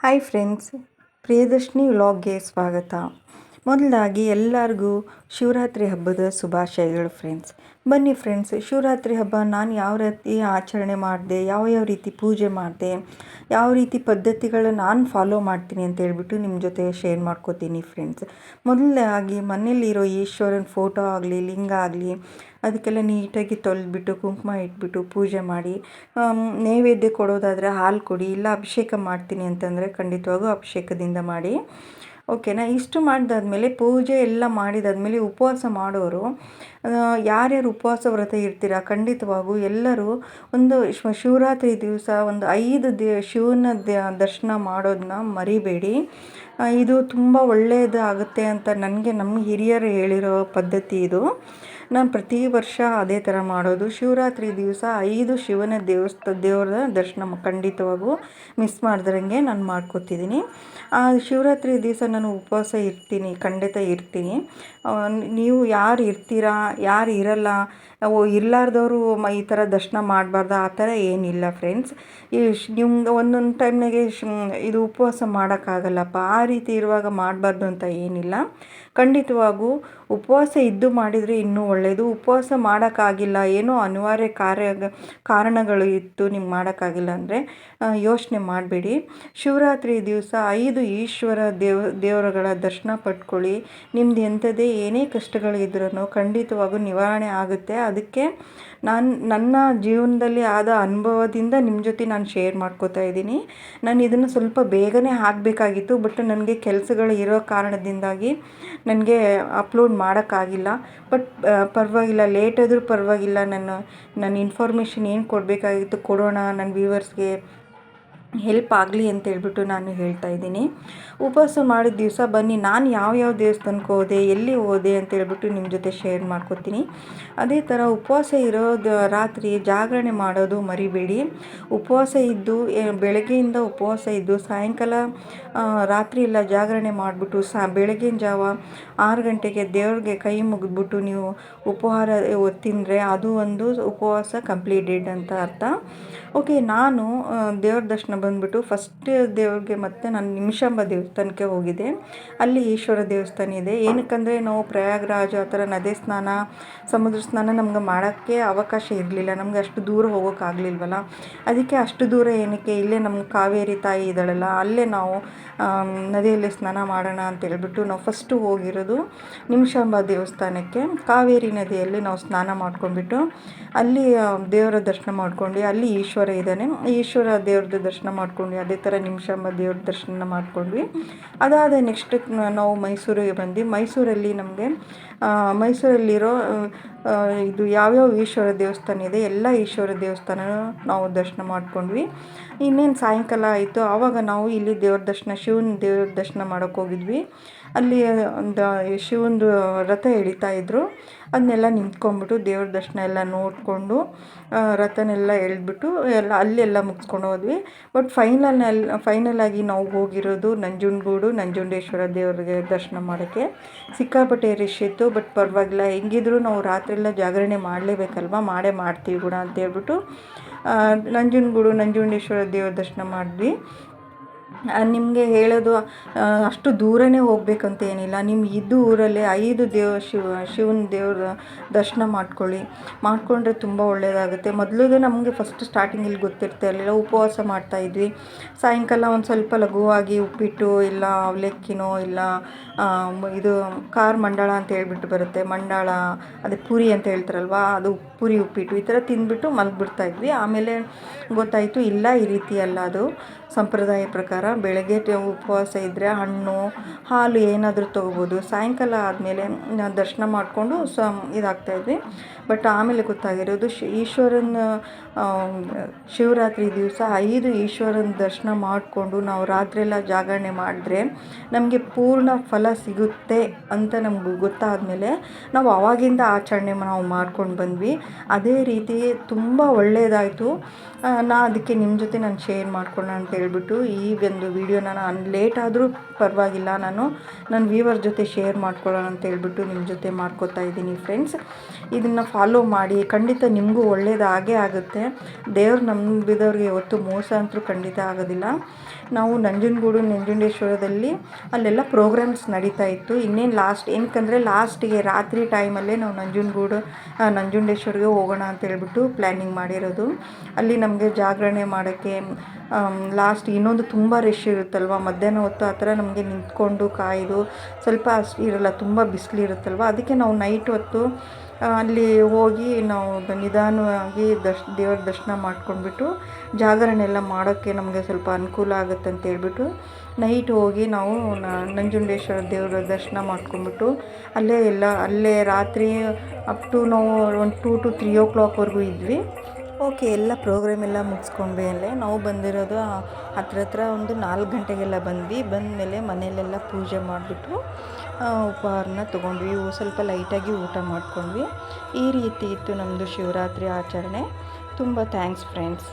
Hi friends Priyadarshini ವ್ಲಾಗ್ಗೆ ಸ್ವಾಗತ ಮೊದಲಾಗಿ ಎಲ್ಲರಿಗೂ ಶಿವರಾತ್ರಿ ಹಬ್ಬದ ಶುಭಾಶಯಗಳು ಫ್ರೆಂಡ್ಸ್ ಬನ್ನಿ ಫ್ರೆಂಡ್ಸ್ ಶಿವರಾತ್ರಿ ಹಬ್ಬ ನಾನು ಯಾವ ರೀತಿ ಆಚರಣೆ ಮಾಡಿದೆ, ಯಾವ ಯಾವ ರೀತಿ ಪೂಜೆ ಮಾಡಿದೆ, ಯಾವ ರೀತಿ ಪದ್ಧತಿಗಳನ್ನ ನಾನು ಫಾಲೋ ಮಾಡ್ತೀನಿ ಅಂತ ಹೇಳ್ಬಿಟ್ಟು ನಿಮ್ಮ ಜೊತೆ ಶೇರ್ ಮಾಡ್ಕೋತೀನಿ ಫ್ರೆಂಡ್ಸ್ ಮೊದಲಾಗಿ ಮನೆಯಲ್ಲಿರೋ ಈಶ್ವರನ ಫೋಟೋ ಆಗಲಿ, ಲಿಂಗ ಆಗಲಿ, ಅದಕ್ಕೆಲ್ಲ ನೀಟಾಗಿ ತೊಳೆದ್ಬಿಟ್ಟು, ಕುಂಕುಮ ಇಟ್ಬಿಟ್ಟು ಪೂಜೆ ಮಾಡಿ ನೈವೇದ್ಯ ಕೊಡೋದಾದರೆ ಹಾಲು ಕೊಡಿ, ಇಲ್ಲ ಅಭಿಷೇಕ ಮಾಡ್ತೀನಿ ಅಂತಂದರೆ ಖಂಡಿತವಾಗೂ ಅಭಿಷೇಕದಿಂದ ಮಾಡಿ ಓಕೆನಾ? ಇಷ್ಟು ಮಾಡಿದಾದ್ಮೇಲೆ ಪೂಜೆ ಎಲ್ಲ ಮಾಡಿದಾದ್ಮೇಲೆ ಉಪವಾಸ ಮಾಡೋರು ಯಾರ್ಯಾರು ಉಪವಾಸ ವ್ರತ ಇರ್ತೀರ ಖಂಡಿತವಾಗೂ ಎಲ್ಲರೂ ಒಂದು ಶಿವ ಶಿವರಾತ್ರಿ ದಿವಸ ಒಂದು ಐದು ದಿ, ಶಿವನ ದರ್ಶನ ಮಾಡೋದನ್ನ ಮರಿಬೇಡಿ. ಇದು ತುಂಬ ಒಳ್ಳೆಯದು ಆಗುತ್ತೆ ಅಂತ ನನಗೆ ನಮ್ಮ ಹಿರಿಯರು ಹೇಳಿರೋ ಪದ್ಧತಿ ಇದು. ನಾನು ಪ್ರತಿ ವರ್ಷ ಅದೇ ಥರ ಮಾಡೋದು. ಶಿವರಾತ್ರಿ ದಿವಸ ಐದು ಶಿವನ ದೇವಸ್ಥ ದೇವರ ದರ್ಶನ ಖಂಡಿತವಾಗೂ ಮಿಸ್ ಮಾಡ್ದಂಗೆ ನಾನು ಮಾಡ್ಕೋತಿದ್ದೀನಿ ಆ ಶಿವರಾತ್ರಿ ದಿವಸ ನಾನು ಉಪವಾಸ ಇರ್ತೀನಿ, ಖಂಡಿತ ಇರ್ತೀನಿ. ನೀವು ಯಾರು ಇರ್ತೀರಾ, ಯಾರು ಇರಲ್ಲ, ಓ, ಇರಲಾರ್ದವರು ಈ ಥರ ದರ್ಶನ ಮಾಡಬಾರ್ದು? ಆ ಥರ ಏನಿಲ್ಲ ಫ್ರೆಂಡ್ಸ್ ಈ ಶ್- ನಿಮ್ಗೆ ಒಂದೊಂದು ಟೈಮ್ನಾಗೆ ಇದು ಉಪವಾಸ ಮಾಡೋಕ್ಕಾಗಲ್ಲಪ್ಪ. ಆ ರೀತಿ ಇರುವಾಗ ಮಾಡಬಾರ್ದು ಅಂತ ಏನಿಲ್ಲ. ಖಂಡಿತವಾಗೂ ಉಪವಾಸ ಇದ್ದು ಮಾಡಿದರೆ ಇನ್ನೂ ಒಳ್ಳೆಯದು ಉಪವಾಸ ಮಾಡೋಕ್ಕಾಗಿಲ್ಲ, ಏನೋ ಅನಿವಾರ್ಯ ಕಾರ್ಯ, ಕಾರಣಗಳು ಇತ್ತು ನಿಮ್ಗೆ ಮಾಡೋಕ್ಕಾಗಿಲ್ಲ ಅಂದರೆ ಯೋಚನೆ ಮಾಡಬೇಡಿ. ಶಿವರಾತ್ರಿ ದಿವಸ ಐದು ಈಶ್ವರ ದೇವ, ದೇವರುಗಳ ದರ್ಶನ ಪಡ್ಕೊಳ್ಳಿ ನಿಮ್ದು ಎಂಥದೇ ಏನೇ ಕಷ್ಟಗಳಿದ್ರೂ ಖಂಡಿತವಾಗೂ ನಿವಾರಣೆ ಆಗುತ್ತೆ. ಅದಕ್ಕೆ ನಾನು, ನನ್ನ ಜೀವನದಲ್ಲಿ ಆದ ಅನುಭವದಿಂದ ನಿಮ್ಮ ಜೊತೆ ನಾನು ಶೇರ್ ಮಾಡ್ಕೋತಾ ಇದ್ದೀನಿ. ನಾನು ಇದನ್ನು ಸ್ವಲ್ಪ ಬೇಗನೆ ಹಾಕಬೇಕಾಗಿತ್ತು ಬಟ್ ನನಗೆ ಕೆಲಸಗಳು ಇರೋ ಕಾರಣದಿಂದಾಗಿ ನನಗೆ ಅಪ್ಲೋಡ್ ಮಾಡೋಕ್ಕಾಗಿಲ್ಲ. ಬಟ್ ಪರವಾಗಿಲ್ಲ ಲೇಟ್ ಆದರೂ ಪರವಾಗಿಲ್ಲ. ನಾನು ನನ್ನ ಇನ್ಫಾರ್ಮೇಷನ್ ಏನು ಕೊಡಬೇಕಾಗಿತ್ತು ಕೊಡೋಣ, ನನ್ನ ವ್ಯೂವರ್ಸ್ಗೆ ಹೆಲ್ಪ್ ಆಗಲಿ ಅಂತ ಹೇಳ್ಬಿಟ್ಟು ನಾನು ಹೇಳ್ತಾ ಇದ್ದೀನಿ. ಉಪವಾಸ ಮಾಡಿದ ದಿವಸ ಬನ್ನಿ, ನಾನು ಯಾವ ಯಾವ ದೇವಸ್ಥಾನಕ್ಕೆ ಹೋದೆ, ಎಲ್ಲಿ ಹೋದೆ ಅಂತ ಹೇಳ್ಬಿಟ್ಟು ನಿಮ್ಮ ಜೊತೆ ಶೇರ್ ಮಾಡ್ಕೊತೀನಿ. ಅದೇ ಥರ ಉಪವಾಸ ಇರೋದು ರಾತ್ರಿ ಜಾಗರಣೆ ಮಾಡೋದು ಮರಿಬೇಡಿ. ಉಪವಾಸ ಇದ್ದು ಬೆಳಗ್ಗೆಯಿಂದ ಉಪವಾಸ ಇದ್ದು, ಸಾಯಂಕಾಲ ರಾತ್ರಿ ಎಲ್ಲ ಜಾಗರಣೆ ಮಾಡಿಬಿಟ್ಟು, ಸಾ, ಬೆಳಗಿನ ಜಾವ ಆರು ಗಂಟೆಗೆ ದೇವ್ರಿಗೆ ಕೈ ಮುಗಿದ್ಬಿಟ್ಟು ನೀವು ಉಪಹಾರ ತಿಂದರೆ ಅದು ಒಂದು ಉಪವಾಸ ಕಂಪ್ಲೀಟೆಡ್ ಅಂತ ಅರ್ಥ. ಓಕೆ ನಾನು ದೇವ್ರ ದರ್ಶನ ಬಂದ್ಬಿಟ್ಟು ಫಸ್ಟ್ ದೇವ್ರಿಗೆ ಮತ್ತೆ ನಾನು ನಿಮಿಷಾಂಬ ದೇವಸ್ಥಾನಕ್ಕೆ ಹೋಗಿದ್ದೆ. ಅಲ್ಲಿ ಈಶ್ವರ ದೇವಸ್ಥಾನ ಇದೆ. ಏನಕ್ಕಂದರೆ ನಾವು ಪ್ರಯಾಗ್ರಾಜ್ ಆ ಥರ ನದಿ ಸ್ನಾನ, ಸಮುದ್ರ ಸ್ನಾನ ನಮ್ಗೆ ಮಾಡೋಕ್ಕೆ ಅವಕಾಶ ಇರಲಿಲ್ಲ. ನಮ್ಗೆ ಅಷ್ಟು ದೂರ ಹೋಗೋಕ್ಕಾಗಲಿಲ್ವಲ್ಲ ಅದಕ್ಕೆ ಅಷ್ಟು ದೂರ ಏನಕ್ಕೆ? ಇಲ್ಲೇ ನಮ್ಮ ಕಾವೇರಿ ತಾಯಿ ಇದ್ದಾಳಲ್ಲ, ಅಲ್ಲೇ ನಾವು ನದಿಯಲ್ಲಿ ಸ್ನಾನ ಮಾಡೋಣ ಅಂತ ಹೇಳಿಬಿಟ್ಟು ನಾವು ಫಸ್ಟು ಹೋಗಿರೋದು ನಿಮಿಷಾಂಬ ದೇವಸ್ಥಾನಕ್ಕೆ. ಕಾವೇರಿ ನದಿಯಲ್ಲಿ ನಾವು ಸ್ನಾನ ಮಾಡ್ಕೊಂಡ್ಬಿಟ್ಟು ಅಲ್ಲಿ ದೇವರ ದರ್ಶನ ಮಾಡ್ಕೊಂಡು ಅಲ್ಲಿ ಈಶ್ವರ ಇದ್ದಾನೆ. ಈಶ್ವರ ದೇವ್ರದ್ದು ದರ್ಶನ ಮಾಡ್ಕೊಂಡ್ವಿ. ಅದೇ ಥರ ನಿಮಿಷಾಂಬ ದೇವ್ರ ದರ್ಶನ ಮಾಡ್ಕೊಂಡ್ವಿ. ಅದಾದ ನೆಕ್ಸ್ಟ್ ನಾವು ಮೈಸೂರಿಗೆ ಬಂದ್ವಿ. ಮೈಸೂರಲ್ಲಿ ನಮಗೆ ಮೈಸೂರಲ್ಲಿರೋ ಇದು ಯಾವ್ಯಾವ ಈಶ್ವರ ದೇವಸ್ಥಾನ ಇದೆ, ಎಲ್ಲ ಈಶ್ವರ ದೇವಸ್ಥಾನ ನಾವು ದರ್ಶನ ಮಾಡ್ಕೊಂಡ್ವಿ. ಇನ್ನೇನು ಸಾಯಂಕಾಲ ಆಯಿತು, ಆವಾಗ ನಾವು ಇಲ್ಲಿ ದೇವ್ರ ದರ್ಶನ, ಶಿವನ ದೇವ್ರ ದರ್ಶನ ಮಾಡೋಕ್ಕೆ ಹೋಗಿದ್ವಿ. ಅಲ್ಲಿ, ಒಂದು ಶಿವಂದು ರಥ ಎಳಿತಾ ಇದ್ದರು ಅದನ್ನೆಲ್ಲ ನಿಂತ್ಕೊಂಡ್ಬಿಟ್ಟು ದೇವ್ರ ದರ್ಶನ ಎಲ್ಲ ನೋಡಿಕೊಂಡು ರಥನೆಲ್ಲ ಎಳೆದ್ಬಿಟ್ಟು ಎಲ್ಲ, ಅಲ್ಲೆಲ್ಲ ಮುಗಿಸ್ಕೊಂಡು ಹೋದ್ವಿ. ಬಟ್ ಫೈನಲ್ನಲ್ಲಿ ಫೈನಲ್ ಆಗಿ ನಾವು ಹೋಗಿರೋದು ನಂಜುಂಡಗೂಡು, ನಂಜುಂಡೇಶ್ವರ ದೇವರಿಗೆ ದರ್ಶನ ಮಾಡೋಕ್ಕೆ. ಸಿಕ್ಕಾಪಟ್ಟೆ ರಶ್ ಇತ್ತು, ಬಟ್ ಪರವಾಗಿಲ್ಲ. ಹೆಂಗಿದ್ರು ನಾವು ರಾತ್ರಿ ಎಲ್ಲ ಜಾಗರಣೆ ಮಾಡಲೇಬೇಕಲ್ವ? ಮಾಡೇ ಮಾಡ್ತೀವಿ ಕೂಡ ಅಂತ ಹೇಳ್ಬಿಟ್ಟು ನಂಜನಗೂಡು ನಂಜುಂಡೇಶ್ವರ ದೇವ್ರ ದರ್ಶನ ಮಾಡಿದ್ವಿ. ನಿಮಗೆ ಹೇಳೋದು ಅಷ್ಟು ದೂರನೇ ಹೋಗಬೇಕಂತ ಏನಿಲ್ಲ. ನಿಮ್ಮ ಇದ್ದು ಊರಲ್ಲೇ ಐದು ದೇವ ಶಿವ, ಶಿವನ ದೇವ್ರ ದರ್ಶನ ಮಾಡ್ಕೊಳ್ಳಿ. ಮಾಡಿಕೊಂಡ್ರೆ ತುಂಬ ಒಳ್ಳೆಯದಾಗುತ್ತೆ ಮೊದಲಿಗೆ ನಮಗೆ ಫಸ್ಟ್ ಸ್ಟಾರ್ಟಿಂಗಲ್ಲಿ ಗೊತ್ತಿರ್ತಾ ಇರಲಿಲ್ಲ. ಉಪವಾಸ ಮಾಡ್ತಾಯಿದ್ವಿ ಸಾಯಂಕಾಲ ಒಂದು ಸ್ವಲ್ಪ ಲಘುವಾಗಿ ಉಪ್ಪಿಟ್ಟು, ಇಲ್ಲ ಅವಲಕ್ಕಿನೋ, ಇಲ್ಲ ಇದು ಖಾರ ಮಂಡಾಳ ಅಂತ ಹೇಳ್ಬಿಟ್ಟು ಬರುತ್ತೆ. ಮಂಡಾಳ, ಅದೇ ಪೂರಿ ಅಂತ ಹೇಳ್ತಾರಲ್ವ, ಅದು ಪೂರಿ, ಉಪ್ಪಿಟ್ಟು ಈ ಥರ ತಿಂದ್ಬಿಟ್ಟು ಮಲಗಿಬಿಡ್ತಾ ಇದ್ವಿ. ಆಮೇಲೆ ಗೊತ್ತಾಯಿತು, ಇಲ್ಲ ಈ ರೀತಿ ಅಲ್ಲ ಅದು. ಸಂಪ್ರದಾಯ ಪ್ರಕಾರ. ಬೆಳಗ್ಗೆ ಟ- ಉಪವಾಸ ಇದ್ದರೆ ಹಣ್ಣು, ಹಾಲು ಏನಾದರೂ ತೊಗೋಬೋದು. ಸಾಯಂಕಾಲ ಆದಮೇಲೆ ದರ್ಶನ ಮಾಡಿಕೊಂಡು ಸ ಇದಾಗ್ತಾಯಿದ್ವಿ ಬಟ್ ಆಮೇಲೆ ಗೊತ್ತಾಗಿರೋದು ಶ್ ಈಶ್ವರನ ಶಿವರಾತ್ರಿ ದಿವಸ ಐದು ಈಶ್ವರನ ದರ್ಶನ ಮಾಡಿಕೊಂಡು ನಾವು ರಾತ್ರಿ ಎಲ್ಲ ಜಾಗರಣೆ ಮಾಡಿದ್ರೆ ನಮಗೆ ಪೂರ್ಣ ಫಲ ಸಿಗುತ್ತೆ ಅಂತ ನಮ್ಗೆ ಗೊತ್ತಾದಮೇಲೆ ನಾವು ಅವಾಗಿಂದ ಆಚರಣೆ ನಾವು ಮಾಡ್ಕೊಂಡು ಬಂದ್ವಿ. ಅದೇ ರೀತಿ ತುಂಬ ಒಳ್ಳೆಯದಾಯಿತು ನಾ ಅದಕ್ಕೆ ನಿಮ್ಮ ಜೊತೆ ನಾನು ಶೇರ್ ಮಾಡ್ಕೊಳ್ಳೋಣ ಅಂತ ಹೇಳ್ಬಿಟ್ಟು ಈ ಒಂದು ವೀಡಿಯೋನ ನಾನು ಲೇಟ್ ಆದರೂ ಪರವಾಗಿಲ್ಲ. ನಾನು ನನ್ನ ವ್ಯೂವರ್ ಜೊತೆ ಶೇರ್ ಮಾಡ್ಕೊಳ್ಳೋಣ ಅಂತ ಹೇಳ್ಬಿಟ್ಟು ನಿಮ್ಮ ಜೊತೆ ಮಾಡ್ಕೋತಾ ಇದ್ದೀನಿ ಫ್ರೆಂಡ್ಸ್ ಇದನ್ನು ಫಾಲೋ ಮಾಡಿ, ಖಂಡಿತ ನಿಮಗೂ ಒಳ್ಳೇದು ಆಗೇ ಆಗುತ್ತೆ. ದೇವ್ರು ನಂಬಿದವ್ರಿಗೆ ಯಾವತ್ತು ಮೋಸ ಅಂತೂ ಖಂಡಿತ ಆಗೋದಿಲ್ಲ. ನಾವು ನಂಜನಗೂಡು ನಂಜುಂಡೇಶ್ವರದಲ್ಲಿ ಅಲ್ಲೆಲ್ಲ ಪ್ರೋಗ್ರಾಮ್ಸ್ ನಡೀತಾ ಇತ್ತು. ಇನ್ನೇನು ಲಾಸ್ಟ್ ಏನಕ್ಕಂದರೆ ಲಾಸ್ಟಿಗೆ ರಾತ್ರಿ ಟೈಮಲ್ಲೇ ನಾವು ನಂಜನಗೂಡು ನಂಜುಂಡೇಶ್ವರಿಗೆ ಹೋಗೋಣ ಅಂತ ಹೇಳ್ಬಿಟ್ಟು ಪ್ಲ್ಯಾನಿಂಗ್ ಮಾಡಿರೋದು. ಅಲ್ಲಿ ನಮಗೆ ಜಾಗರಣೆ ಮಾಡೋಕ್ಕೆ ಲಾಸ್ಟ್ ಇನ್ನೊಂದು ತುಂಬ ರಶ್ ಇರುತ್ತಲ್ವ? ಮಧ್ಯಾಹ್ನ ಹೊತ್ತು ಆ ಥರ ನಮಗೆ ನಿಂತ್ಕೊಂಡು ಕಾಯ್ದು ಸ್ವಲ್ಪ ಅಷ್ಟು ಇರಲ್ಲ, ತುಂಬ ಬಿಸಿಲಿರುತ್ತಲ್ವ? ಅದಕ್ಕೆ ನಾವು ನೈಟ್ ಹೊತ್ತು ಅಲ್ಲಿ ಹೋಗಿ ನಾವು ನಿಧಾನವಾಗಿ ದರ್ಶ್, ದೇವ್ರ ದರ್ಶನ ಮಾಡ್ಕೊಂಡ್ಬಿಟ್ಟು ಜಾಗರಣೆ ಎಲ್ಲ ಮಾಡೋಕ್ಕೆ ನಮಗೆ ಸ್ವಲ್ಪ ಅನುಕೂಲ ಆಗುತ್ತೆ ಅಂತ ಹೇಳ್ಬಿಟ್ಟು, ನೈಟ್ ಹೋಗಿ ನಾವು ನಂಜುಂಡೇಶ್ವರ ದೇವರ ದರ್ಶನ ಮಾಡ್ಕೊಂಡ್ಬಿಟ್ಟು, ಅಲ್ಲೇ ಎಲ್ಲ, ಅಲ್ಲೇ ರಾತ್ರಿ ಅಪ್ ಟು ನಾವು ಒಂದು ಟೂ ಟು ತ್ರೀ ಓ ಕ್ಲಾಕ್ವರೆಗೂ ಇದ್ವಿ. ಓಕೆ, ಎಲ್ಲ ಪ್ರೋಗ್ರಾಮ್ ಎಲ್ಲ ಮುಗಿಸ್ಕೊಂಡ್ಮೇಲೆ ನಾವು ಬಂದಿರೋದು ಹತ್ರ ಹತ್ರ ಒಂದು ನಾಲ್ಕು ಗಂಟೆಗೆಲ್ಲ ಬಂದ್ವಿ. ಬಂದಮೇಲೆ ಮನೆಯಲ್ಲೆಲ್ಲ ಪೂಜೆ ಮಾಡಿಬಿಟ್ಟು ಉಪಹಾರನ ತೊಗೊಂಡ್ವಿ. ಸ್ವಲ್ಪ ಲೈಟಾಗಿ ಊಟ ಮಾಡ್ಕೊಂಡ್ವಿ. ಈ ರೀತಿ ಇತ್ತು ನಮ್ಮದು ಶಿವರಾತ್ರಿ ಆಚರಣೆ. ತುಂಬ ಥ್ಯಾಂಕ್ಸ್ ಫ್ರೆಂಡ್ಸ್